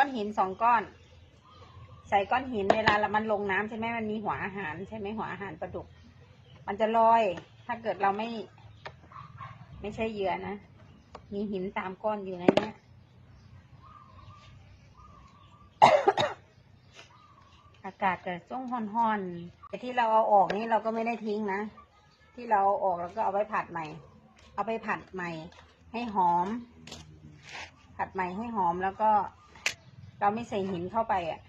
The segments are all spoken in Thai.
ก้อนหินสองก้อน ใส่ก้อนหินเวลามันลงน้ำใช่ไหมมันมีหัวอาหารใช่ไหมหัวอาหารปลาดุก มันจะลอย ถ้าเกิดเราไม่ ไม่ใช่เหยื่อนะ มีหินตามก้อนอยู่ในนี้อากาศจะจ้งห่อนๆแต่ที่เราเอาออกนี่เราก็ไม่ได้ทิ้งนะ ที่เราเอาออกแล้วก็เอาไว้ผัดใหม่ เอาไปผัดใหม่ ให้หอม ผัดใหม่ให้หอมแล้วก็ เราไม่ใส่หินเข้าไปอะ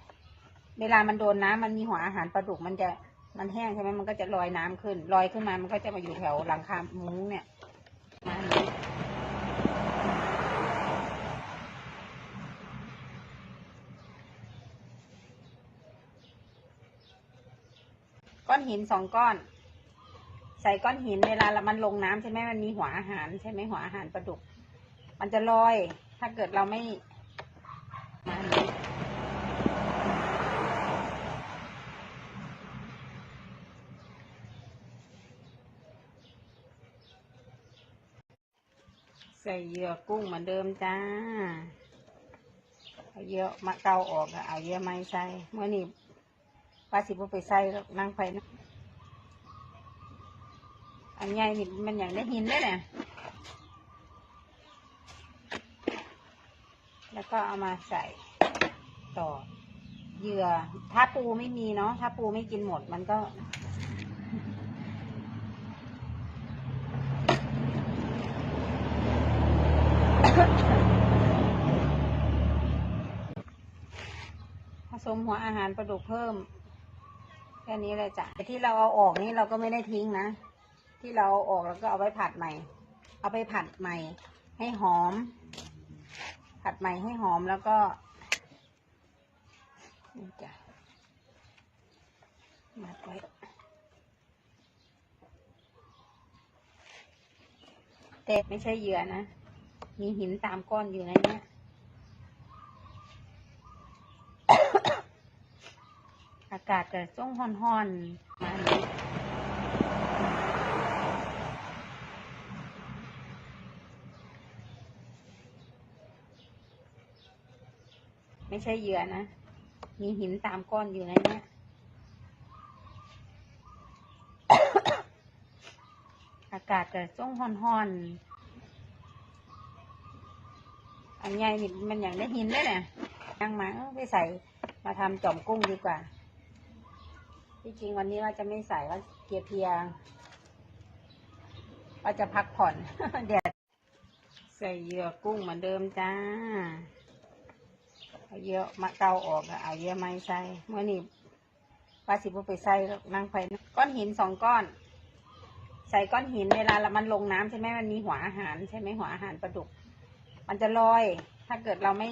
เวลามันโดนน้ำมันมีหัวอาหารปลาดุกมันจะมันแห้งใช่ไหมมันก็จะลอยน้ำขึ้นลอยขึ้นมามันก็จะมาอยู่แถวหลังคามุ้งเนี่ยมาก้อนหินสองก้อน ใส่ก้อนหินเวลาเรามันลงน้ำใช่ไหมมันมีหัวอาหารใช่ไหมหัวอาหารปลาดุก มันจะลอย ถ้าเกิดเราไม่ ใส่เหยื่อกุ้งเหมือนเดิมจ้าเอาเยื่อมาเกาออกอะเอาเยื่อไม้ใส่เมื่อนี้ปลาสิบไปใส่แล้วนั่งไปนะอันใหญ่นี่มันอย่างได้หินได้เนี่ย แล้วก็เอามาใส่ต่อเหยื่อ ถ้าปูไม่มีเนาะ ถ้าปูไม่กินหมดมันก็ ผสมหัวอาหารปลาดุกเพิ่ม แค่นี้เลยจ้ะที่เราเอาออกนี่เราก็ไม่ได้ทิ้งนะ ที่เราเอาออกแล้วก็เอาไว้ผัดใหม่ เอาไปผัดใหม่ ให้หอม ใหม่ให้หอมแล้วก็นี่จ้ะมัดไว้แต่ไม่ใช่เหยื่อนะ มีหินตามก้อนอยู่ในเนี้ยอากาศจะจ้งห่อนๆมาอย่างนี้ ไม่ใช่เหยื่อนะ มีหินตามก้อนอยู่ในนี้อากาศจะจ้งห่อนๆ อันใหญ่นี่มันอย่างได้หินได้เนี่ยยังมาไปใส่มาทำจอมกุ้งดีกว่า ที่จริงวันนี้ว่าจะไม่ใส่ว่าเกียเพียว่าจะพักผ่อนเดี๋ยวใส่เหยื่อกุ้งเหมือนเดิมจ้า เอาเยื่อมาเกาออกอะเอาเยื่อไม้ใส่เมื่อนี้ปลาสิบไปใส่นั่งไปก้อนหินสองก้อน ใส่ก้อนหินเวลาเรามันลงน้ำใช่ไหมมันมีหัวอาหารใช่ไหมหัวอาหารปลาดุก มันจะลอย ถ้าเกิดเราไม่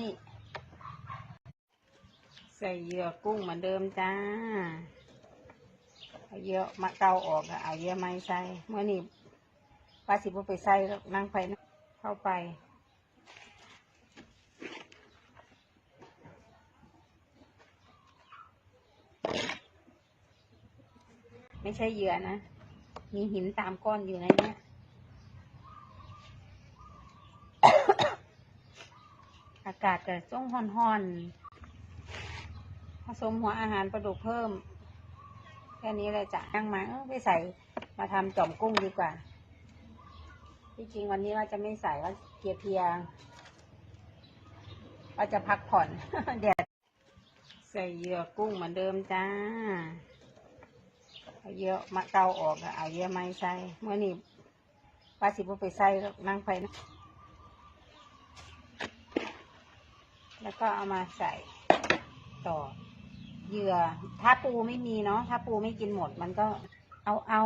ใส่เยื่อกุ้งเหมือนเดิมจ้าเอาเยื่อมาเกาออกอะเอาเยื่อไม้ใส่เมื่อนี้ปลาสิบไปใส่ก้นั่งไปนเข้าไป ไม่ใช่เหยื่อนะ มีหินตามก้อนอยู่ในนี้อากาศจะจ้งห่อนๆ ผสมหัวอาหารปลาดุกเพิ่ม แค่นี้เลยจ้ะยังมาไปใส่มาทำจ่อมกุ้งดีกว่า ที่จริงวันนี้ว่าจะไม่ใส่ว่าเกียเพียว่าจะพักผ่อนเดี๋ยวใส่เหยื่อกุ้งเหมือนเดิมจ้า เอาเยื่อมาเกาออกอะเอาเยื่อไม้ใส่เมื่อนี้ปลาสิบไปใส่นั่งไปนะ แล้วก็เอามาใส่ต่อเหยื่อ ถ้าปูไม่มีเนาะถ้าปูไม่กินหมดมันก็เอาเอา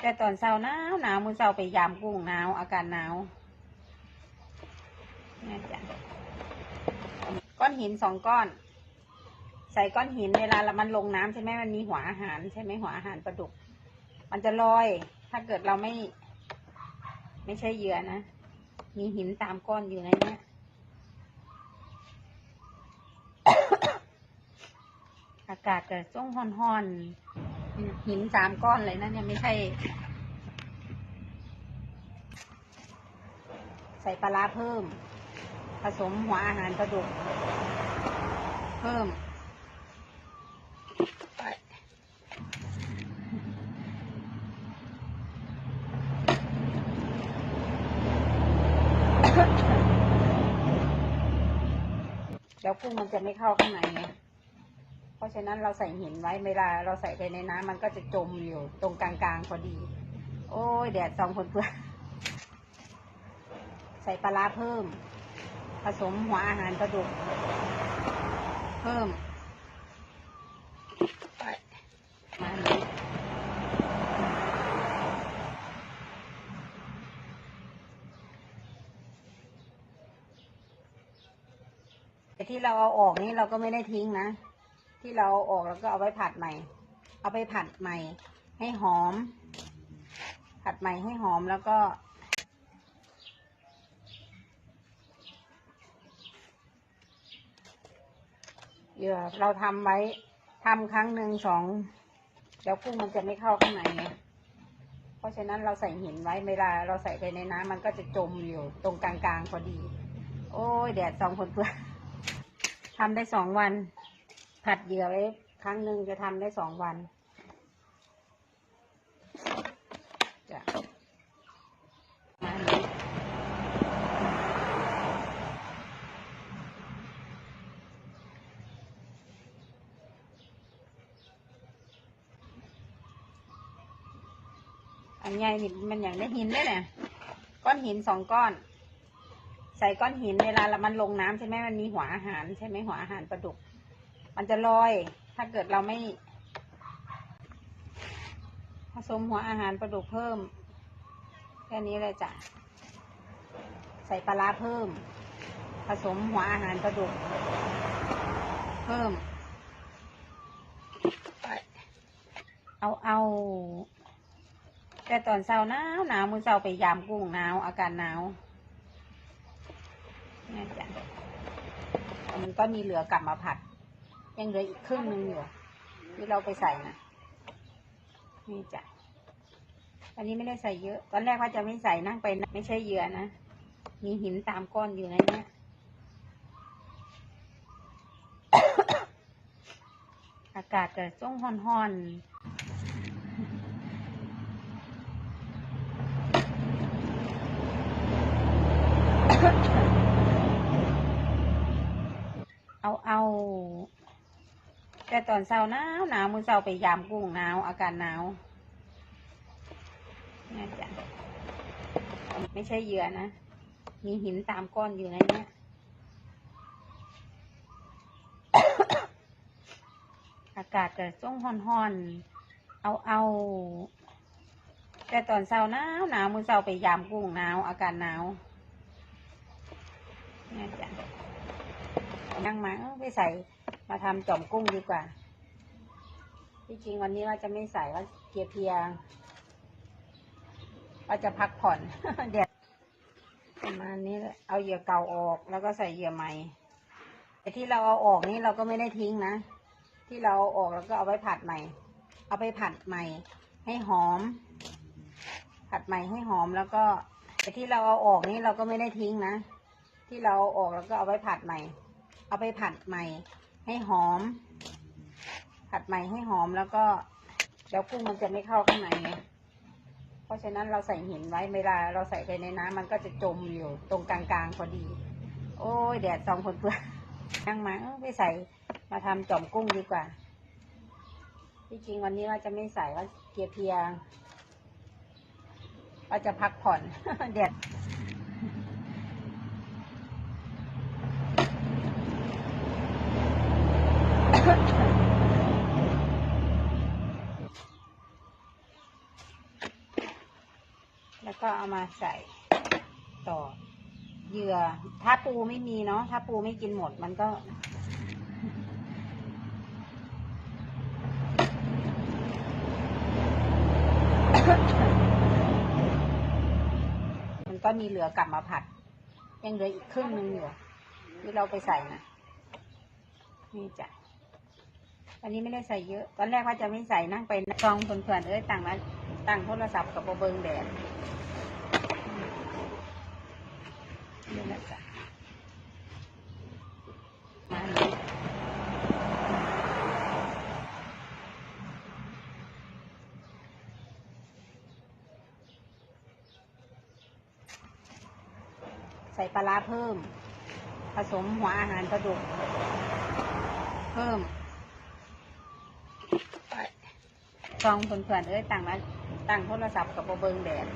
แต่ตอนเช้าหนาวหนาวมือเช้าไปยามกุ้งหนาวอากาศหนาวนี่จ้ะก้อนหินสองก้อน ใส่ก้อนหินเวลาเรามันลงน้ำใช่ไหมมันมีหัวอาหารใช่ไหมหัวอาหารปลาดุก มันจะลอย ถ้าเกิดเราไม่ ไม่ใช่เหยื่อนะ มีหินตามก้อนอยู่ในนี้อากาศจะจ้งห่อนๆหินสามก้อนเลยนะเนี่ยไม่ใช่ ใส่ปลาร้าเพิ่ม ผสมหัวอาหารปลาดุก เพิ่ม แล้วกุ้งมันจะไม่เข้าข้างในไงเพราะฉะนั้นเราใส่หินไว้เวลาเราใส่ไปในน้ำมันก็จะจมอยู่ตรงกลางๆพอดี โอ้ยแดดสองคนเพื่อนใส่ปลาร้าเพิ่ม ผสมหัวอาหารปลาดุกเพิ่มไปมาอันนี้แต่ ที่เราเอาออกนี่เราก็ไม่ได้ทิ้งนะ ที่เราเอาออกแล้วก็เอาไว้ผัดใหม่ เอาไปผัดใหม่ ให้หอม ผัดใหม่ให้หอมแล้วก็เหยื่อเราทำไว้ทำครั้งหนึ่งสองเดี๋ยวกุ้งมันจะไม่เข้าข้างในไงเพราะฉะนั้นเราใส่หินไว้เวลาเราใส่ไปในน้ำมันก็จะจมอยู่ตรงกลางๆพอดี โอ้ยแดดสองคนเพื่อน ทำได้สองวัน ผัดเหยื่อไว้ครั้งหนึ่งจะทำได้สองวันจะมาอันนี้อันใหญ่นี่มันอย่างได้หินได้เนี่ยก้อนหินสองก้อน ใส่ก้อนหินเวลาเรามันลงน้ำใช่ไหมมันมีหัวอาหารใช่ไหมหัวอาหารปลาดุก มันจะลอย ถ้าเกิดเราไม่ ผสมหัวอาหารปลาดุกเพิ่ม แค่นี้เลยจ้ะ ใส่ปลาเพิ่ม ผสมหัวอาหารปลาดุก เพิ่ม เอาเอาแต่ตอนเช้าหนาวหนาวมือเช้าไปยามกุ้งหนาวอาการหนาว นี่จ้ะมันก็มีเหลือกลับมาผัด ยังเหลืออีกครึ่งนึงอยู่ที่เราไปใส่นะนี่จ้ะอันนี้ไม่ได้ใส่เยอะ ตอนแรกว่าจะไม่ใส่นั่งไปไม่ใช่เหยื่อนะ มีหินตามก้อนอยู่ในนี้อากาศจะจ้องห่อนๆ เอาเอา แต่ตอนเช้าหนาวหนาวมือเช้าไปยามกุ้งหนาวอาการหนาวเนี่ยจ้ะไม่ใช่เหยื่อนะ มีหินตามก้อนอยู่ในนี้อากาศจะจ้องห่อนๆ เอาเอา แต่ตอนเช้าหนาวหนาวมือเช้าไปยามกุ้งหนาวอาการหนาวเนี่ยจ้ะนั่งมาไปใส่ มาทำจ่อมกุ้งดีกว่า ที่จริงวันนี้ว่าจะไม่ใส่ว่าเกียเพียว่าจะพักผ่อนเดี๋ยวประมาณนี้เอาเหยื่อเก่าออกแล้วก็ใส่เหยื่อใหม่แต่ที่เราเอาออกนี่เราก็ไม่ได้ทิ้งนะ ที่เราเอาออกแล้วก็เอาไว้ผัดใหม่ เอาไปผัดใหม่ ให้หอม ผัดใหม่ให้หอมแล้วก็แต่ที่เราเอาออกนี่เราก็ไม่ได้ทิ้งนะ ที่เราเอาออกแล้วก็เอาไว้ผัดใหม่ เอาไปผัดใหม่ ให้หอม ผัดใหม่ให้หอมแล้วก็เดี๋ยวกุ้งมันจะไม่เข้าข้างในไงเพราะฉะนั้นเราใส่หินไว้เวลาเราใส่ไปในน้ำมันก็จะจมอยู่ตรงกลางๆพอดี โอ้ยแดดสองคนเพื่อนนั่งมาเอ้าไปใส่มาทำจ่อมกุ้งดีกว่า ที่จริงวันนี้ว่าจะไม่ใส่ว่าเกียเพียว่าจะพักผ่อนแดด แล้วก็เอามาใส่ต่อเหยื่อ ถ้าปูไม่มีเนาะ ถ้าปูไม่กินหมดมันก็มันก็มีเหลือกลับมาผัด ยังเหลืออีกครึ่งหนึงอยู่ที่เราไปใส่นะ นี่จ้ะ อันนี้ไม่ได้ใส่เยอะ ตอนแรกว่าจะไม่ใส่นั่งไปกองเพื่อนเอ้ยตั้งแล้ตั้งโทรศัพท์กับโบเบิงแดดนี่แหะจ้ะใส่ปลาเพิ่ม ผสมหัวอาหารกระดูก เพิ่ม ไปฟองเพื่อนๆเอ้ยตั้งมาตั้งโทรศัพท์กับเบิงแดด